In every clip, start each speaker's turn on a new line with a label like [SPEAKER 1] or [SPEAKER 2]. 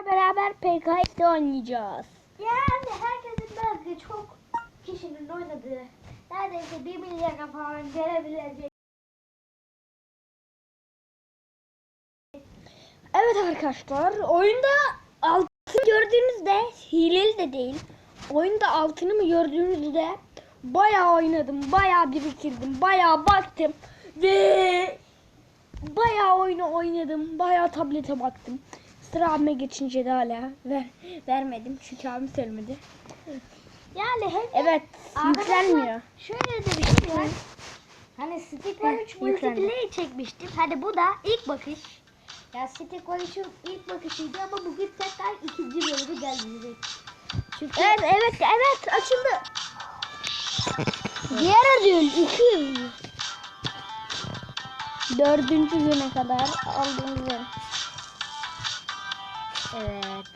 [SPEAKER 1] sizlerle beraber PKX'de oynayacağız.
[SPEAKER 2] Yani herkesin belki çok kişinin oynadığı neredeyse bir milyar falan gelebilecek
[SPEAKER 1] Evet arkadaşlar oyunda altın gördüğünüzde hileli de değil. Oyunda altını mı gördüğünüzde bayağı oynadım, bayağı biriktirdim, bayağı baktım ve bayağı oyunu oynadım, bayağı tablete baktım. Sıra abime geçince de hala ver, vermedim çünkü abim söylemedi.
[SPEAKER 2] yani hem
[SPEAKER 1] Evet
[SPEAKER 2] Arkadaşlar,
[SPEAKER 1] yüklenmiyor.
[SPEAKER 2] Şöyle de bir şey var. Hani Stick Var 3
[SPEAKER 1] Hı, yüklendi.
[SPEAKER 2] multiplayer çekmiştim. Hadi bu da ilk bakış. Ya Stick Var 3'ün ilk bakışıydı ama bugün tekrar ikinci bölümü gelecek. Çünkü
[SPEAKER 1] Evet evet evet açıldı. Diğer ödül 200. Dördüncü güne kadar aldığımız yer. Evet.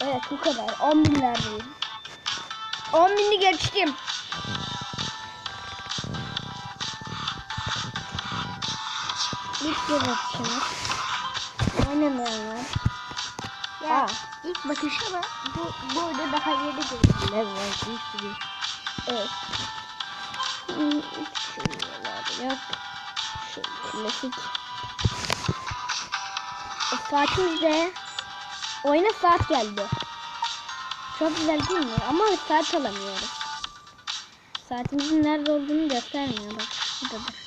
[SPEAKER 1] Evet bu kadar. 10 binlerdeyim. 10 bini geçtim. İlk göz atışımız. Oynamayanlar.
[SPEAKER 2] ya
[SPEAKER 1] Aa.
[SPEAKER 2] ilk bakış ama bu, bu oyunda daha yeni görüntüler var. Bir sürü.
[SPEAKER 1] Evet. Hmm, Şöyle yok. Şu klasik. E, saatimiz de oyuna saat geldi. Çok güzel değil mi? Ama saat alamıyoruz. Saatimizin nerede olduğunu göstermiyor bak. Buradadır.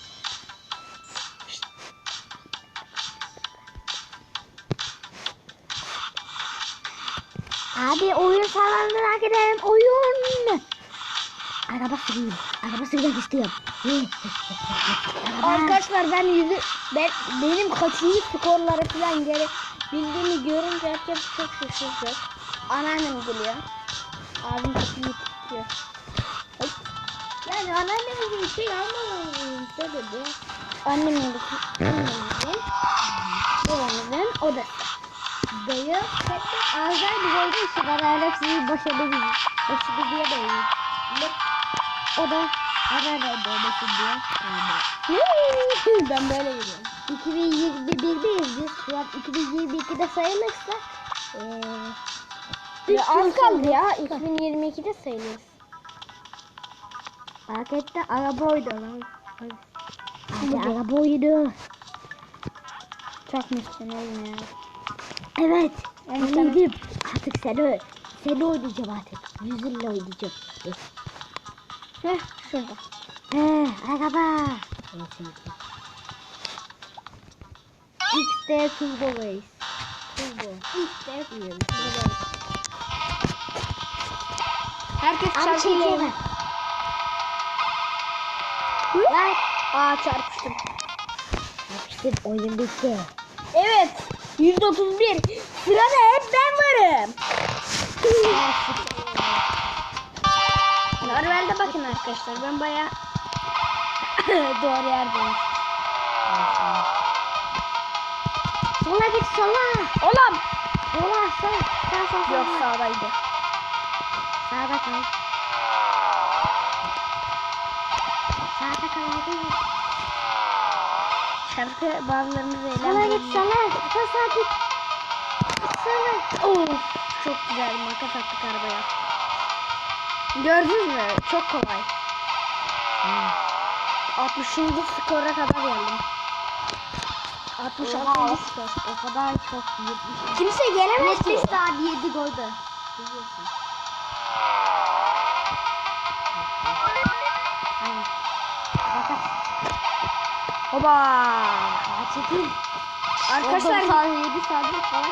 [SPEAKER 2] Abi oyun salonuna gidelim oyun. Araba süreyim. Araba sürmek istiyorum.
[SPEAKER 1] Arkadaşlar ben yüzü ben benim kaçıncı skorları falan geri bildiğimi görünce herkes çok şaşıracak. Anneannem geliyor. Abim kapıyı tutuyor.
[SPEAKER 2] Yani anneannemizin bir şey almamamızın sebebi
[SPEAKER 1] Annemin babamızın odası.
[SPEAKER 2] dayı hep Alzheimer olduğu için bana hepsini başarılı başarılı diye dayı. O da anneannem olmasın diye. Yani.
[SPEAKER 1] ben böyle gidiyorum.
[SPEAKER 2] 2021'deyiz biz. Şu an 2022'de sayılırsa eee
[SPEAKER 1] Ya az kaldı ya. 2022'de sayılırız.
[SPEAKER 2] Pakette araba oydu lan. Hadi
[SPEAKER 1] Hadi.
[SPEAKER 2] araba oydu.
[SPEAKER 1] Çok mutluyum oğlum ya.
[SPEAKER 2] Evet. Yedim. Artık seni, seni oynayacağım artık. Yüzünle oynayacağım.
[SPEAKER 1] Heh şurada.
[SPEAKER 2] He, araba. XD Turbo Race. Turbo. Diyorum. Turbo Race.
[SPEAKER 1] Herkes
[SPEAKER 2] çekemem. Lan.
[SPEAKER 1] Aa çarpıştım.
[SPEAKER 2] Yapıştır oyun bitti.
[SPEAKER 1] Evet. 131. Sırada hep ben varım. Normalde bakın arkadaşlar ben baya doğru yerdeyim.
[SPEAKER 2] Sola git sola.
[SPEAKER 1] Oğlum.
[SPEAKER 2] Sola sağ. Sağ sağ sağ.
[SPEAKER 1] Yok sağdaydı.
[SPEAKER 2] Sağda kal. Sağda kal abi.
[SPEAKER 1] Şarkı bazılarımızı
[SPEAKER 2] Sola git sola. Sağ sağ git. Sola.
[SPEAKER 1] Of çok güzel makas attık arabaya. Gördünüz mü? Çok kolay. 60. skora kadar geldim. 66.
[SPEAKER 2] Oha.
[SPEAKER 1] skor.
[SPEAKER 2] O kadar çok 70.
[SPEAKER 1] Kimse gelemez ki.
[SPEAKER 2] 70 daha 7 golde. Biliyorsun.
[SPEAKER 1] Hoba.
[SPEAKER 2] Çekil.
[SPEAKER 1] Arkadaşlar
[SPEAKER 2] 7 saniye falan.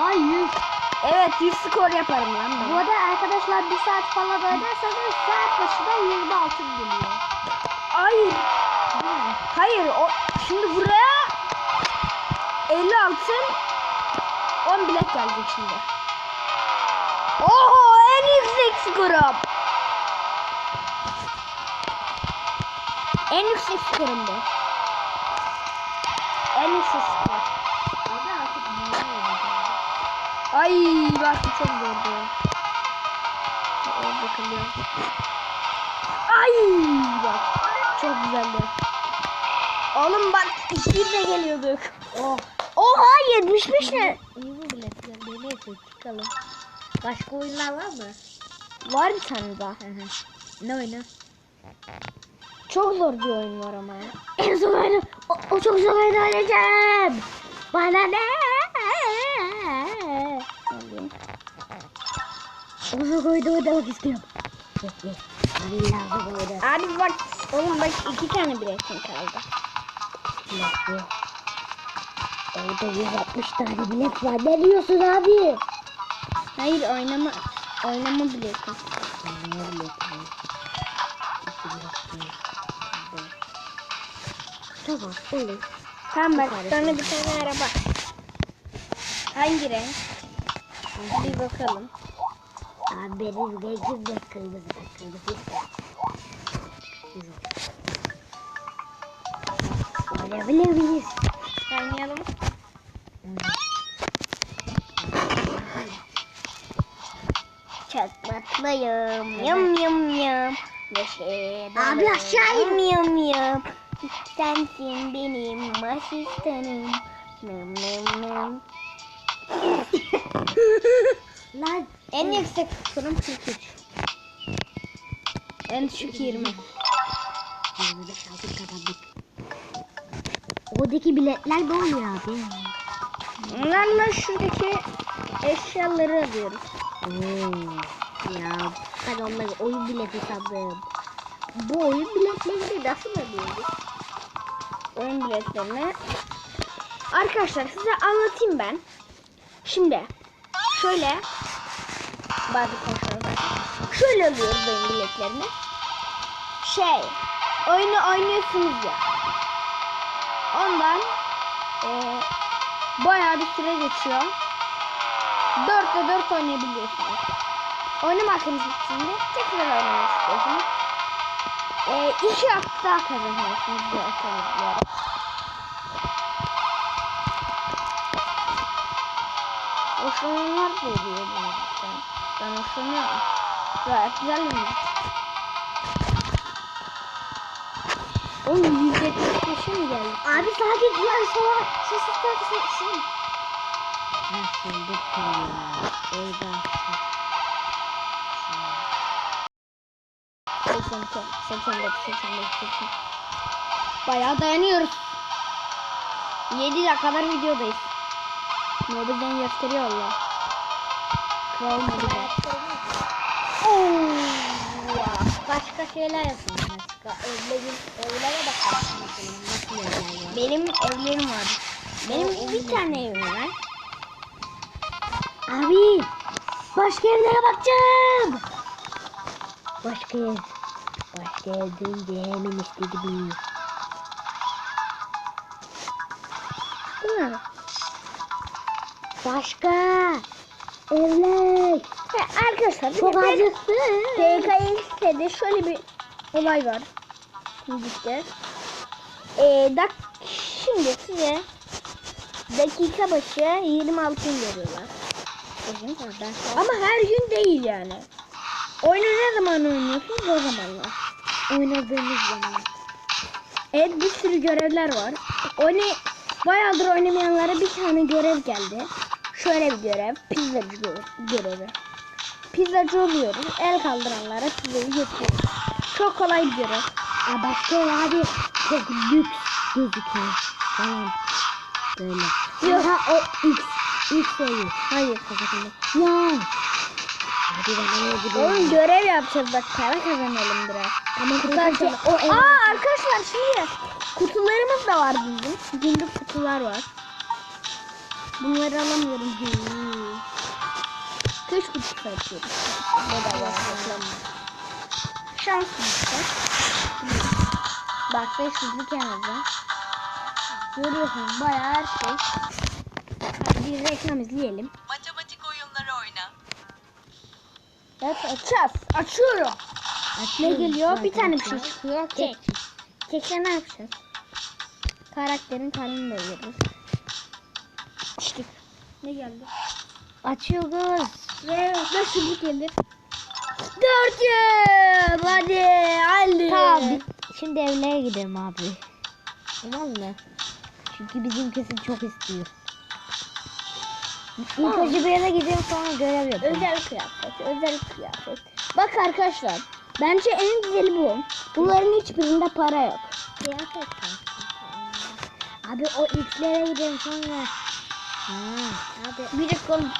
[SPEAKER 2] Lan 100.
[SPEAKER 1] evet 100 skor yaparım lan
[SPEAKER 2] Bu
[SPEAKER 1] ben.
[SPEAKER 2] arada arkadaşlar 1 saat falan oynarsanız saat başına 20 altın geliyor.
[SPEAKER 1] Hayır. Hayır. O, şimdi buraya 50 altın 10 bilet gelecek şimdi. Oho en yüksek skorum. En yüksek skorum bu. En yüksek skor. Ay bak bu çok zordu. Orada kalıyor. Ay bak çok güzeldi. Oğlum bak 200 de geliyorduk.
[SPEAKER 2] Oh.
[SPEAKER 1] Oh Oha 75 ne?
[SPEAKER 2] İyi mi biletler? Neyse çıkalım. Başka oyunlar var mı?
[SPEAKER 1] Var bir tane daha.
[SPEAKER 2] Ne oyunu?
[SPEAKER 1] Çok zor bir oyun var ama ya.
[SPEAKER 2] En zor oyunu. O, o çok zor oyunu oynayacağım. Bana ne? Zor oyunu oynamak istiyorum.
[SPEAKER 1] Abi bak oğlum bak iki tane biletin kaldı.
[SPEAKER 2] Bilet Orada 160 tane bilet var. Ne diyorsun abi?
[SPEAKER 1] Hayır oynama oynama bileti.
[SPEAKER 2] Tamam olur.
[SPEAKER 1] Tamam bak sana bir tane araba. Hangi renk? Bir bakalım.
[SPEAKER 2] Abi benim rengim de kırmızı. Kırmızı. Oynayabilir miyiz?
[SPEAKER 1] Oynayalım. Çatlatlıyım. Yum yum yum. Neşe
[SPEAKER 2] Abi aşağı in.
[SPEAKER 1] Yum yum yum. Sensin benim asistanım. Nım nım nım.
[SPEAKER 2] Lan
[SPEAKER 1] En yüksek sınırım 43. En düşük 20.
[SPEAKER 2] 25 altın kazandık. Oradaki biletler ne oluyor abi?
[SPEAKER 1] Onlarla şuradaki eşyaları alıyoruz.
[SPEAKER 2] Oo, ya ben onları oyun bileti sandım. Bu oyun biletlerini nasıl alıyoruz?
[SPEAKER 1] oyun biletlerini. Arkadaşlar size anlatayım ben. Şimdi şöyle bazı konuşmalar. Şöyle alıyoruz oyun biletlerini. Şey oyunu oynuyorsunuz ya. Ondan eee bayağı bir süre geçiyor. 4'te 4 oynayabiliyorsunuz. Oynamak için de tekrar oynamak istiyorsunuz. Eee iki hafta kazanıyorsunuz bu ekonomileri. Hoşlananlar da oluyor bu müzikten. Ben hoşlanıyorum. Gayet güzel müzik. Oğlum 175'e mi geldi?
[SPEAKER 2] Abi sadece diğer sus sus sus. Nasıl bu ya? Orada.
[SPEAKER 1] 82, 84, 85, 80. Bayağı dayanıyoruz. 7 dakikalar videodayız. Mobilden gösteriyor Allah. Kral mobilden.
[SPEAKER 2] Başka şeyler yapalım. Başka evlerin, evlere bakalım. Nasıl evler var?
[SPEAKER 1] Benim evlerim var. Benim bir tane evim var.
[SPEAKER 2] Abi başka evlere bakacağım. Başka ev. Başka ev deyince hemen
[SPEAKER 1] mi?
[SPEAKER 2] Başka evler.
[SPEAKER 1] Ya arkadaşlar
[SPEAKER 2] Çok
[SPEAKER 1] de
[SPEAKER 2] acıktı.
[SPEAKER 1] DKX'de şöyle bir olay var. Müzikte. Ee, dak şimdi size dakika başı 20 altın veriyorlar. Ama her gün değil yani. Oyunu ne zaman oynuyorsunuz o zamanlar.
[SPEAKER 2] Oynadığımız zaman.
[SPEAKER 1] Evet bir sürü görevler var. Oyunu bayağıdır oynamayanlara bir tane görev geldi. Şöyle bir görev. Pizzacı gö- görevi. Pizzacı oluyoruz. El kaldıranlara pizzayı getiriyoruz. Çok kolay bir görev.
[SPEAKER 2] Aa, ev abi çok lüks gözüküyor. Falan. Böyle.
[SPEAKER 1] Yok.
[SPEAKER 2] Aha o X. X evi.
[SPEAKER 1] Hayır kafasında.
[SPEAKER 2] Ya. Hadi ben oraya gidiyorum.
[SPEAKER 1] Oğlum görev yapacağız bak para kazanalım biraz.
[SPEAKER 2] Ama sadece o.
[SPEAKER 1] Aa arkadaşlar şimdi kutularımız da var bizim. Günlük kutular var. Bunları alamıyorum. Kış kutusu açıyoruz. Bedava. Bak 500'lük en azı. Görüyorsunuz bayağı her şey. Hadi bir reklam izleyelim.
[SPEAKER 3] Matematik oyunları oyna.
[SPEAKER 1] Evet açacağız. Açıyorum. Ne geliyor? Bir tane bir şey çıkıyor. Kek. Kekle ne yapacağız? Karakterin karnını doyururuz. Ne geldi?
[SPEAKER 2] Açıyoruz.
[SPEAKER 1] Ve 500'lük gelir. 400. Hadi. Hadi.
[SPEAKER 2] Tamam. Şimdi evlere gidelim abi. Tamam mı? Çünkü bizimkisi çok istiyor. İlk bir yere gidiyorum sonra görev yapıyorum.
[SPEAKER 1] Özel kıyafet, özel kıyafet. Bak arkadaşlar, bence en güzeli bu. Bunların hiçbirinde para yok.
[SPEAKER 2] Kıyafet. Abi o ilklere gidelim sonra. Abi.
[SPEAKER 1] Bir dakika oğlum.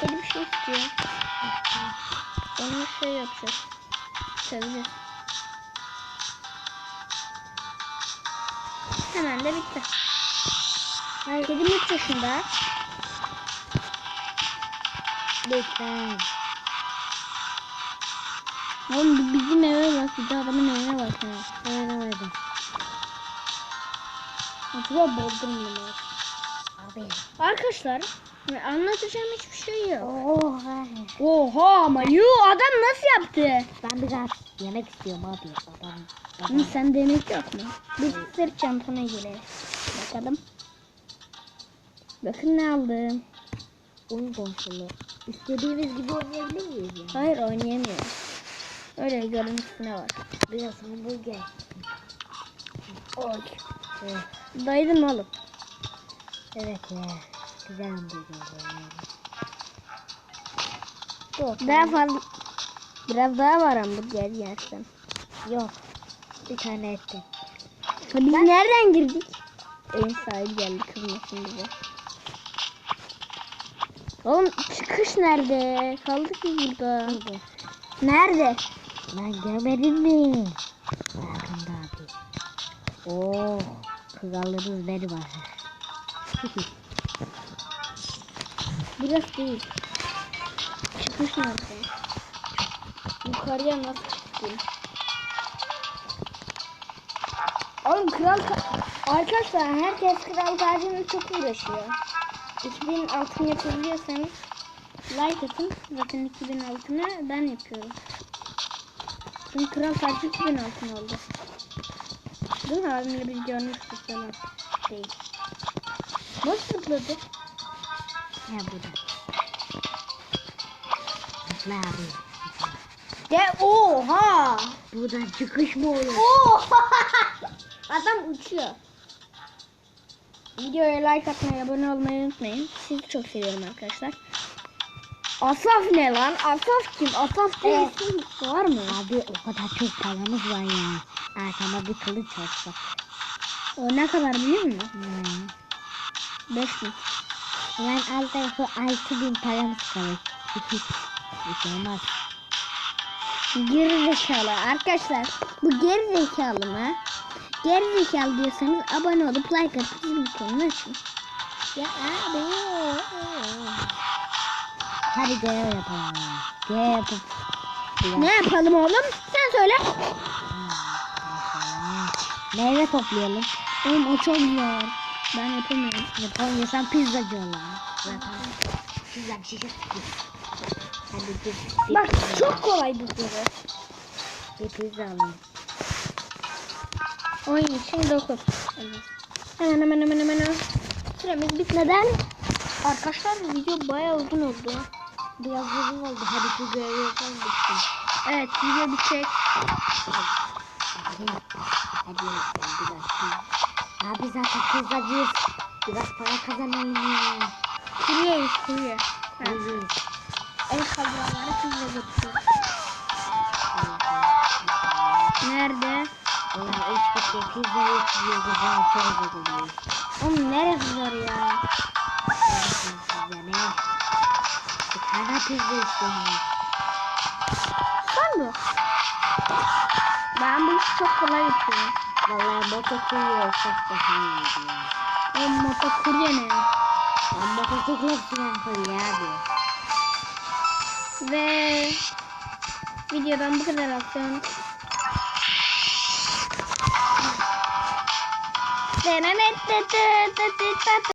[SPEAKER 1] Seni bir şey istiyor. Onu şey yapacağız. Seveceğiz. Hemen de bitti. Hayır. Kedim 3 yaşında.
[SPEAKER 2] Lütfen.
[SPEAKER 1] Oğlum bizim eve bak. Bir de adamın evine bak.
[SPEAKER 2] Öyle öyle.
[SPEAKER 1] Acaba bozdum bunu. Arkadaşlar anlatacağım hiçbir şey yok.
[SPEAKER 2] Oha.
[SPEAKER 1] Oha ama yuh adam nasıl yaptı?
[SPEAKER 2] Ben biraz yemek istiyorum abi. Adam.
[SPEAKER 1] Hı,
[SPEAKER 2] adam.
[SPEAKER 1] sen demek yok mu? Bir sırt çantana girelim. Bakalım. Bakın ne aldım.
[SPEAKER 2] Oyun konsolu. İstediğimiz gibi oynayabilir miyiz yani?
[SPEAKER 1] Hayır oynayamıyorum. Öyle görüntüsüne var.
[SPEAKER 2] Biraz hamburger.
[SPEAKER 1] Oy.
[SPEAKER 2] Evet,
[SPEAKER 1] oğlum.
[SPEAKER 2] Evet ya. Güzel hamburger. yani.
[SPEAKER 1] Daha fazla biraz daha var hamburger yersen.
[SPEAKER 2] Yok. Bir tane ettim.
[SPEAKER 1] Biz nereden girdik? Evin sahibi geldi kızmasın bize. Oğlum çıkış nerede? Kaldık mı burada?
[SPEAKER 2] Burada.
[SPEAKER 1] Nerede?
[SPEAKER 2] Lan görmedin mi? Arkamda abi. Oo, kralınız benim abi.
[SPEAKER 1] Biraz değil. Çıkış nerede? Yukarıya nasıl çıktın? Oğlum kral ka- Arkadaşlar herkes kral tacını çok uğraşıyor. 2000 altın yapabiliyorsanız like atın. Zaten 2000 altını ben yapıyorum. Çünkü kral tacı 2000 altın oldu. Değil mi abimle biz görmüştük sana şey. Zıpladı?
[SPEAKER 2] Ya burada. Zıpla abi.
[SPEAKER 1] De oha!
[SPEAKER 2] Buradan çıkış mı olur?
[SPEAKER 1] Oha! Adam uçuyor. Videoya like atmayı, abone olmayı unutmayın. Sizi çok seviyorum arkadaşlar. Asaf ne lan? Asaf kim? Asaf diye isim var mı?
[SPEAKER 2] Abi o kadar çok paramız var ya. Arkama bir kılıç olsa.
[SPEAKER 1] O ne kadar biliyor musun?
[SPEAKER 2] Hmm.
[SPEAKER 1] 5 bin.
[SPEAKER 2] Lan alt tarafı 6000 paramız kalır. şey olmaz.
[SPEAKER 1] Geri zekalı. Arkadaşlar bu geri zekalı mı? Geri zekalı diyorsanız abone olup like atıp zil butonunu açın.
[SPEAKER 2] Ya abi. Hadi görev yapalım. Görev yapıp.
[SPEAKER 1] Ne yapalım oğlum? Sen söyle.
[SPEAKER 2] Meyve toplayalım.
[SPEAKER 1] Oğlum o çok zor. Ben yapamıyorum.
[SPEAKER 2] Yapamıyorsan pizzacı olalım. Pizza bir şey. Hadi bir, bir,
[SPEAKER 1] Bak çok kolay bu soru.
[SPEAKER 2] bir pizza alalım.
[SPEAKER 1] Oyun için 9. Hemen hemen hemen hemen hemen. Süremiz bitmeden. Arkadaşlar video bayağı uzun oldu.
[SPEAKER 2] Biraz uzun oldu. Hadi görevi yapalım bitsin.
[SPEAKER 1] Evet video bitecek.
[SPEAKER 2] Hadi. Hadi biraz pizza. Abi zaten pizzacıyız. Biraz para kazanalım ya.
[SPEAKER 1] Kuruyor. Evet.
[SPEAKER 2] Yürüyüz.
[SPEAKER 1] El kaldıranlara pizza götürüyor. Nerede?
[SPEAKER 2] Ulan üç kişi pizza yapıyor. Güzel çok üzülüyor.
[SPEAKER 1] Oğlum neresi zor ya?
[SPEAKER 2] Ne? Bir tane pizza istiyorum.
[SPEAKER 1] Sen mi? Ben bu işi çok kolay yapıyorum.
[SPEAKER 2] Vallahi motokurye olsak daha iyiydi ya.
[SPEAKER 1] Oğlum motokurye ne?
[SPEAKER 2] Ben motosiklet süren kurye abi.
[SPEAKER 1] Ve videodan bu kadar olsun.